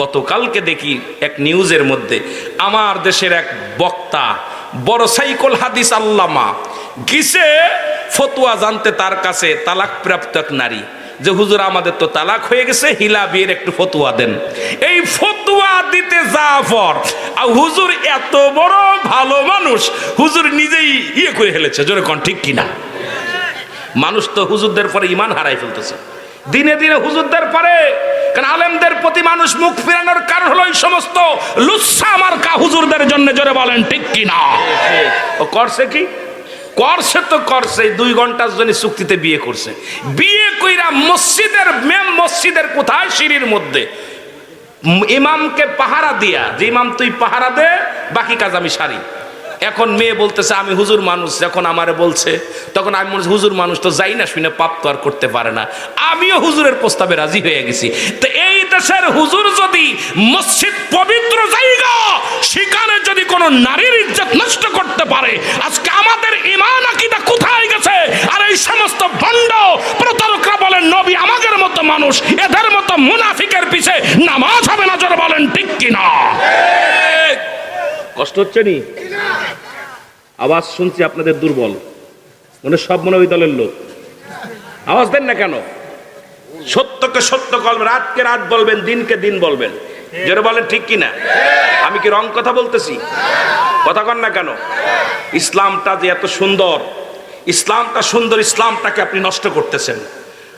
গতকালকে দেখি এক নিউজের মধ্যে, আমার দেশের এক বক্তা, বড় সাইকল হাদিস আল্লামা গিসে ফতুয়া জানতে তার কাছে তালাক প্রাপ্ত এক নারী, যে হুজুর আমাদের তো তালাক হয়ে গেছে হিলা বিয়ের একটু ফতুয়া দেন। এই ফতুয়া দিতে যাওয়ার আর হুজুর এত বড় ভালো মানুষ, হুজুর নিজেই ইয়ে করে ফেলেছে, জোরে কন ঠিক কিনা? মানুষ তো হুজুরদের পরে ইমান হারাই ফেলতেছে। দিনে দিনে হুজুরদের পরে, কারণ আলেমদের প্রতি মানুষ মুখ ফিরানোর কারণ হলো এই সমস্ত লুচ্ছা মার্কা হুজুরদের জন্য, জোরে বলেন, ঠিক কিনা ও করছে কি? করছে তো করছে, দুই ঘণ্টার জন্য চুক্তিতে বিয়ে করছে। বিয়ে কইরা মসজিদের, মেম মসজিদের কোথায়? সিঁড়ির মধ্যে। ইমামকে পাহারা দিয়া, যে ইমাম তুই পাহারা দে, বাকি কাজ আমি সারি। এখন মেয়ে বলতেছে, আমি হুজুর মানুষ। যখন আমারে বলছে, তখন আমি মনে হুজুর মানুষ তো যাই না শুনে পাপ তো আর করতে পারে না। আমিও হুজুরের প্রস্তাবে রাজি হয়ে গেছি। তো এই দেশের হুজুর যদি মসজিদ পবিত্র জায়গা, সেখানে যদি কোনো নারীর ইজ্জত নষ্ট করতে পারে, আজকে আমাদের ইমান আকিদা কোথায় গেছে? আর এই সমস্ত ভণ্ড প্রতারকরা বলেন, নবী আমাদের মতো মানুষ, এদের মতো মুনাফিকের পিছে নামাজ হবে না। জোরে বলেন, ঠিক কিনা? কষ্ট হচ্ছে নি? আওয়াজ শুনছি আপনাদের দুর্বল। মনে সব মনে ওই দলের লোক। আওয়াজ দেন না কেন? সত্যকে সত্য বলবেন, রাতকে রাত বলবেন, দিনকে দিন বলবেন। যেটা বলেন, ঠিক কিনা? আমি কি রং কথা বলতেছি? কথা কন না কেন? ইসলামটা যে এত সুন্দর, ইসলামটা সুন্দর, ইসলামটাকে আপনি নষ্ট করতেছেন।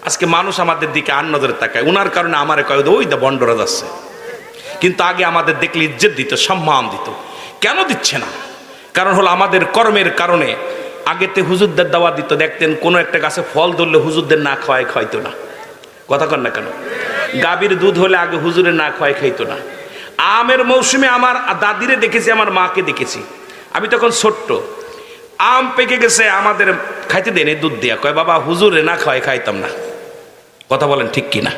আজকে মানুষ আমাদের দিকে আর নজরে তাকায়। উনার কারণে আমার কয়, ওই দা বন্ডরা যাচ্ছে। কিন্তু আগে আমাদের দেখলে ইজ্জত দিত, সম্মান দিত। কেন দিচ্ছে না? কারণ হলো আমাদের কর্মের কারণে আগেতে হুজুরদের দাওয়া দিত, দেখতেন কোনো একটা গাছে ফল ধরলে হুজুরদের না খাওয়ায় খাইতো না। কথা কন না কেন? গাভীর দুধ হলে আগে হুজুরে না খাওয়ায় খাইতো না। আমের মৌসুমে আমার দাদিরে দেখেছি, আমার মাকে দেখেছি। আমি তখন ছোট্ট। আম পেকে গেছে, আমাদের খাইতে দেন দুধ দিয়া। কয়, বাবা, হুজুরে না খাওয়াই খাইতাম না। কথা বলেন ঠিক কিনা?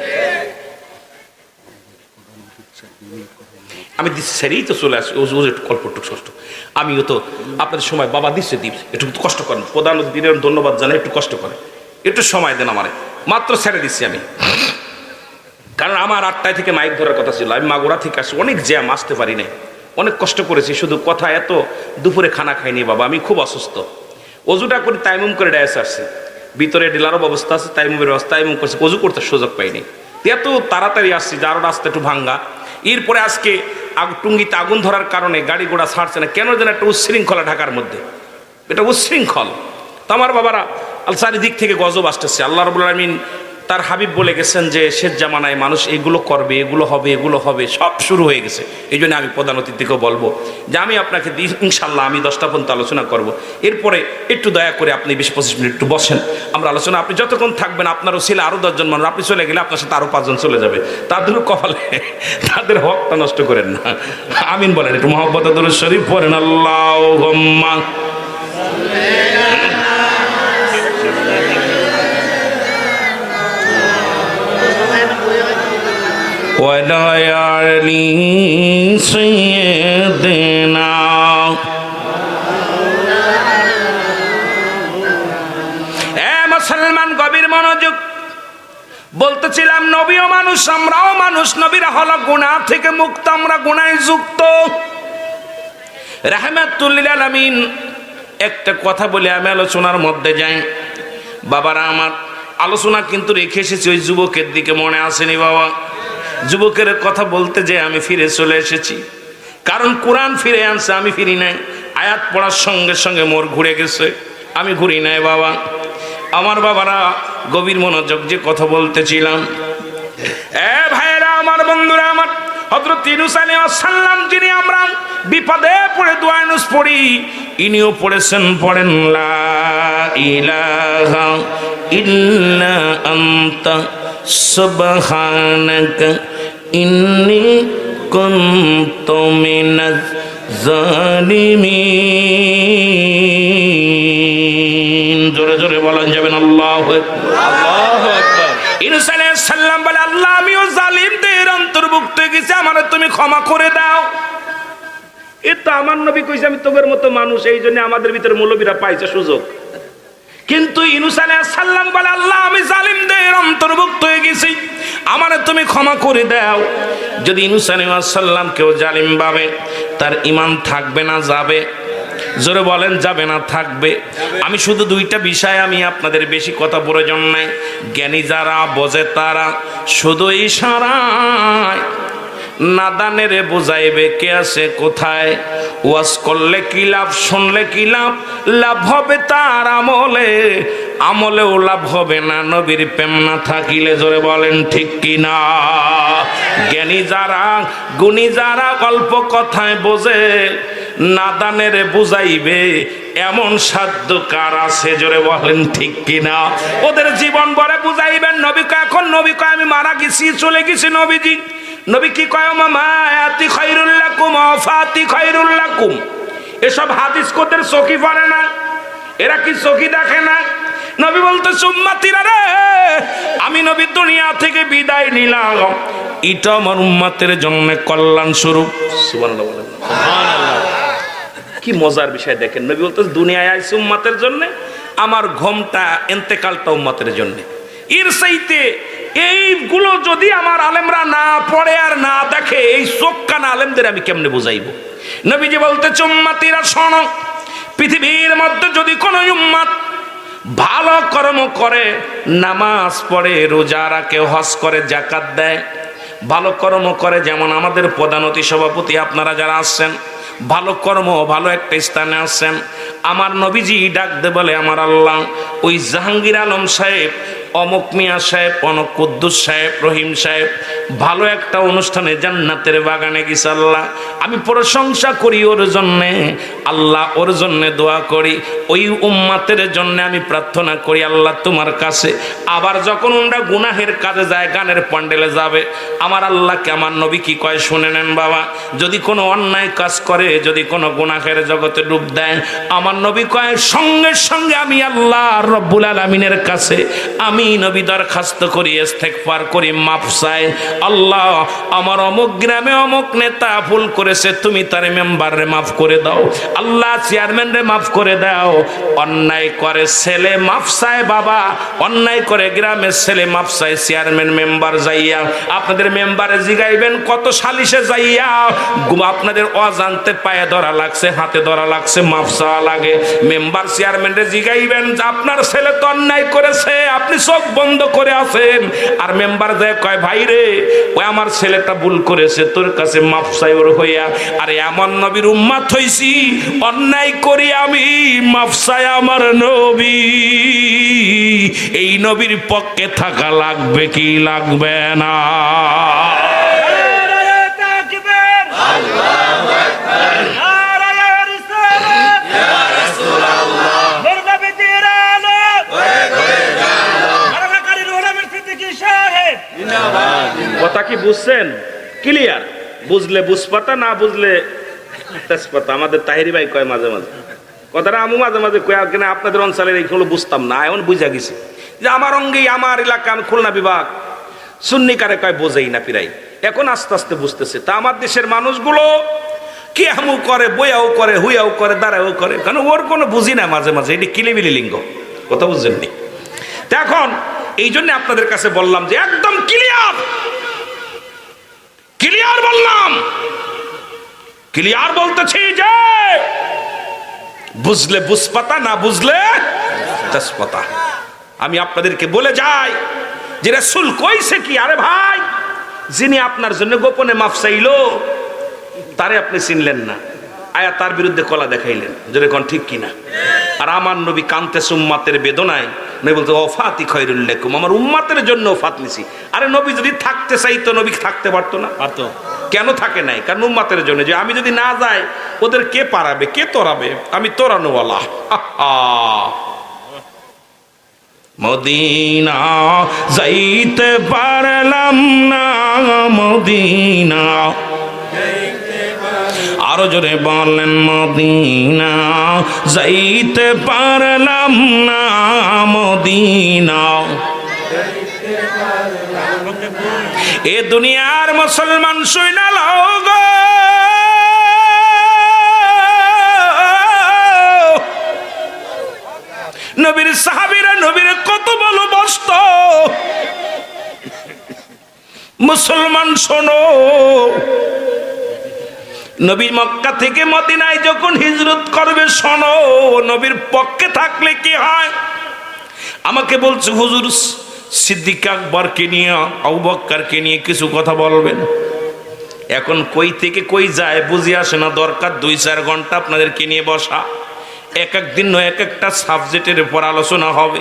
আমি দিচ্ছি সেরেই তো চলে আসি। ওজু একটু কল্প একটু কষ্ট আমিও তো আপনাদের সময় বাবা দিচ্ছে দিব একটু কষ্ট করেন। প্রধান দিনের ধন্যবাদ জানাই, একটু কষ্ট করে একটু সময় দেন আমারে। মাত্র ছেড়ে দিচ্ছি আমি। কারণ আমার আটটায় থেকে মাইক ধরার কথা ছিল। আমি মাগুরা থেকে আসি। অনেক জ্যাম, আসতে পারি নাই। অনেক কষ্ট করেছি। শুধু কথা এত, দুপুরে খানা খাইনি বাবা। আমি খুব অসুস্থ। অজুটা করে তাইমুম করে ডায়াস আসছে। ভিতরে ডিলারও ব্যবস্থা আছে, তাইমুমের ব্যবস্থা, তাইমুম করছে। অজু করতে সুযোগ পাইনি। এত তাড়াতাড়ি আসছি যারও রাস্তা একটু ভাঙ্গা। এরপরে আজকে টুঙ্গিতে আগুন ধরার কারণে গাড়ি ঘোড়া ছাড়ছে না, কেন যেন একটা উচ্ছৃঙ্খলা ঢাকার মধ্যে। এটা উচ্ছৃঙ্খল। তো আমার বাবারা আল চারিদিক থেকে গজব আসতেছে। আল্লাহ রবুল আলমিন তার হাবিব বলে গেছেন যে, শেষ জামানায় মানুষ এগুলো করবে, এগুলো হবে এগুলো হবে, সব শুরু হয়ে গেছে। এই জন্য আমি প্রধান অতিথিকেও বলব যে, আমি আপনাকে দি- ইনশাল্লাহ আমি দশটা পর্যন্ত আলোচনা করব। এরপরে একটু দয়া করে আপনি বিশ পঁচিশ মিনিট একটু বসেন। আমরা আলোচনা, আপনি যতক্ষণ থাকবেন, আপনারও ছেলে, আরও দশজন মানুষ, আপনি চলে গেলে আপনার সাথে আরও পাঁচজন চলে যাবে। তাদেরও কপালে, তাদের হকটা নষ্ট করেন না। আমিন বলেন, একটু মোহাম্মদ শরীফ পড়েন। আল্লাহ ولا يعلي سيدنا এ মুসলমান গভীর মনোযোগ বলতেছিলাম নবীও মানুষ আমরাও মানুষ নবীরা হলো গুণা থেকে মুক্ত আমরা গুণায় যুক্ত রাহমাতুল্লিল আলামিন একটা কথা বলে আমি আলোচনার মধ্যে যাই বাবারা আমার আলোচনা কিন্তু রেখে এসেছি ওই যুবকের দিকে মনে আসেনি বাবা যুবকের কথা বলতে যে আমি ফিরে চলে এসেছি। কারণ কোরআন ফিরে আনছে, আমি ফিরি নাই। আয়াত পড়ার সঙ্গে সঙ্গে মোর ঘুরে গেছে। আমি ঘুরি নাই বাবা। আমার বাবারা গভীর মনোযোগ যে কথা বলতেছিলাম। এ ভাইরা আমার বন্ধুরা, আমার হজরত ইনুস আলাইহিস সালাম, যিনি আমরা বিপদে পড়ে দোয়ানুস পড়ি, ইনিও পড়েছেন, পড়েন, লা ইলাহা ইল্লা সুবহানাকা, ইন্নী কুনতু মিনাজ জালিমিন জোরে জোরে বলেন, যাবেন আল্লাহু আকবার। ইনুস আলাইহিস সালাম বলে, আল্লাহ, আমিও জালিমদের অন্তর্ভুক্ত হয়ে গেছি, আমারে তুমি ক্ষমা করে দাও। এ তো আমার নবী কইছে, আমি তোদের মতো মানুষ, এই জন্য আমাদের ভিতরে মৌলবীরা পাইছে সুযোগ। কিন্তু ইনুস সালাম বলে, আল্লাহ, আমি জালিমদের অন্তর্ভুক্ত হয়ে গেছি। আমার তুমি ক্ষমা করে দাও। যদি ইনুস সাল্লাম কেউ জালিম ভাবে, তার ইমান থাকবে না, যাবে। জোরে বলেন, যাবে না, থাকবে। আমি শুধু দুইটা বিষয় আমি আপনাদের বেশি কথা প্রয়োজন নাই। জ্ঞানী যারা, বোঝে তারা, শুধু ইশারায়। নাদানের বুঝাইবে কে আছে কোথায়। ওয়াজ করলে কি লাভ, শুনলে কি লাভ? লাভ হবে তার আমলে। আমলেও লাভ হবে না, নবীর প্রেম না থাকিলে জোরে বলেন ঠিক কি না? জ্ঞানী যারা, গুণী যারা অল্প কথায় বোঝে, নাদানের বুঝাইবে এমন সাধ্য কার আছে জোরে বলেন ঠিক কিনা ওদের জীবন বরে বুঝাইবেন, নবী এখন নবীকয় আমি মারা গেছি, চলে গেছি নবীজি। নবী কি কয় মামা আতি খৈরুল্লাকুম অফাতি খৈরুল্লাকুম এসব হাদিস কোদের চোখি পড়ে না? এরা কি চোখি দেখে না? নবী বলতে সুম্মাতিরা রে, আমি নবী দুনিয়া থেকে বিদায় নিলাম। এটা আমার উম্মাতের জন্য কল্যাণ স্বরূপ। সুবহানাল্লাহ বলেন। কি মজার বিষয় দেখেন। নবী বলতে, দুনিয়ায় আইসি উম্মাতের জন্য, আমার ঘুমটা, এন্তেকালটা উম্মাতের জন্য। এর এইগুলো যদি আমার আলেমরা না পড়ে আর না দেখে, এই চোখ আলেমদের আমি কেমনে বুঝাইব? নবীজি বলতে উম্মাতিরা শোন, পৃথিবীর মধ্যে যদি কোনো উম্মাত ভালো কর্ম করে, নামাজ পড়ে, রোজা রাখে, হজ করে জাকাত দেয়, ভালো কর্ম করে, যেমন আমাদের প্রধান সভাপতি আপনারা যারা আসছেন ভালো কর্ম, ভালো একটা স্থানে আসছেন আমার নবীজি ডাক দে বলে, আমার আল্লাহ, ওই জাহাঙ্গীর আলম সাহেব অমুক মিয়া সাহেব অনক কুদ্দুস সাহেব, রহিম সাহেব, ভালো একটা অনুষ্ঠানে জান্নাতের বাগানে গেছে আল্লাহ। আমি প্রশংসা করি ওর জন্যে, আল্লাহ ওর জন্যে দোয়া করি। ওই উম্মাতের জন্য আমি প্রার্থনা করি, আল্লাহ তোমার কাছে। আবার যখন ওরা গুনাহের কাজে যায়, গানের প্যান্ডেলে যাবে, আমার আল্লাহকে, আমার নবী কি কয় শুনে নেন বাবা। যদি কোনো অন্যায় কাজ করে, যদি কোনো গুনাহের জগতে ডুব দেয়, আমার নবী কয়, সঙ্গে সঙ্গে আমি আল্লাহ রব্বুল আলমিনের কাছে, আমি নবী দরখাস্ত করি, ইস্তেগফার করি, মাফ চাই। আল্লাহ আমার অমুক গ্রামে অমুক নেতা ভুল করেছে, তুমি তার মেম্বারে মাফ করে দাও। আল্লাহ চেয়ারম্যান রে মাফ করে দাও। অন্যায় করে ছেলে মাফ চায় বাবা, অন্যায় করে গ্রামের ছেলে মাফ চায় চেয়ারম্যান মেম্বার যাইয়া। আপনাদের মেম্বারে জিগাইবেন, কত সালিশে যাইয়া। আপনাদের অজান্তে পায়ে ধরা লাগছে, হাতে ধরা লাগছে, মাফ চাওয়া লাগে। মেম্বার চেয়ারম্যানরে জিগাইবেন আপনার ছেলে তো অন্যায় করেছে, আপনি চোখ বন্ধ করে আছেন। আর মেম্বার দেয় কয়, ভাই রে, ওই আমার ছেলেটা ভুল করেছে, তোর কাছে মাফ চাই ওর হইয়া। আর এমন নবীর উম্মাত হইছি, অন্যায় করি আমি মাফসাই আমার নবী। এই নবীর পক্ষে থাকা লাগবে কি লাগবে না? কথা কি বুঝছেন? ক্লিয়ার বুঝলে বুঝপাতা, না বুঝলে তেজপাতা। আমাদের তাহিরি ভাই কয় মাঝে মাঝে? কথাটা আমি মাঝে মাঝে কয় কিনা আপনাদের অঞ্চলের এইগুলো বুঝতাম না, এখন বুঝা গেছি। যে আমার অঙ্গে আমার এলাকা, আমি খুলনা বিভাগ। সুন্নিকারে কয়, বোঝেই না পিরাই। এখন আস্তে আস্তে বুঝতেছে। তা আমার দেশের মানুষগুলো কি আমু করে, বইয়াও করে, হুইয়াও করে দাঁড়াও করে কারণ ওর কোনো বুঝি না মাঝে মাঝে? এটি কিলিবিলি লিঙ্গ। কথা বুঝছেননি এখন এই জন্য আপনাদের কাছে বললাম যে একদম ক্লিয়ার ক্লিয়ার বললাম। ক্লিয়ার বলতেছি যে, বুঝলে বুঝপাতা, না বুঝলে আমি আপনাদেরকে বলে যাই যে রাসূল কইছে কি, আরে ভাই, যিনি আপনার জন্য গোপনে মাফ চাইলো, তারে আপনি চিনলেন না। আয়া তার বিরুদ্ধে কলা দেখাইলেন। যদি কোন ঠিক কিনা? আর আমার নবী কান্তে সুম্মাতের বেদনায় নবী বলতে অফাতি খৈরুল্লেকুম আমার উম্মাতের জন্য অফাত নিছি। আরে নবী যদি থাকতে চাইতো নবী থাকতে পারতো না। পারতো। কেন থাকে নাই? কারণ উম্মাতের জন্য। যে আমি যদি না যাই ওদের কে পারাবে? কে তোরাবে? আমি তোরানোওয়ালা। মদিনা যাইতে পারলাম না মদিনা। আরও জোরে বলেন, মদিনা, যাইতে পারলাম না, মদিনা। এ দুনিয়ার মুসলমান শুইনা লও গো। নবীর সাহাবীরা নবীর কত ভালোবাসত মুসলমান শোনো নবী মক্কা থেকে মদিনায় যখন হিজরত করবে, শোনো, নবীর পক্ষে থাকলে কি হয়? আমাকে বলছে, হুজুর, সিদ্দিক আকবরকে নিয়ে, আবু বক্করকে নিয়ে কিছু কথা বলবেন। এখন কই থেকে কই যায়, বুঝে আসে না। দরকার দুই চার ঘণ্টা আপনাদেরকে নিয়ে বসা। এক এক দিন নয়, এক একটা সাবজেক্টের উপর আলোচনা হবে।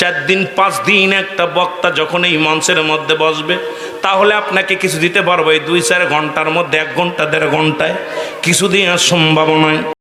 চার দিন, পাঁচ দিন একটা বক্তা যখন এই মঞ্চের মধ্যে বসবে, তাহলে আপনাকে কিছু দিতে পারব। এই দুই চার ঘণ্টার মধ্যে, এক ঘণ্টা, দেড় ঘন্টায় কিছু দিয়ে সম্ভাবনায়।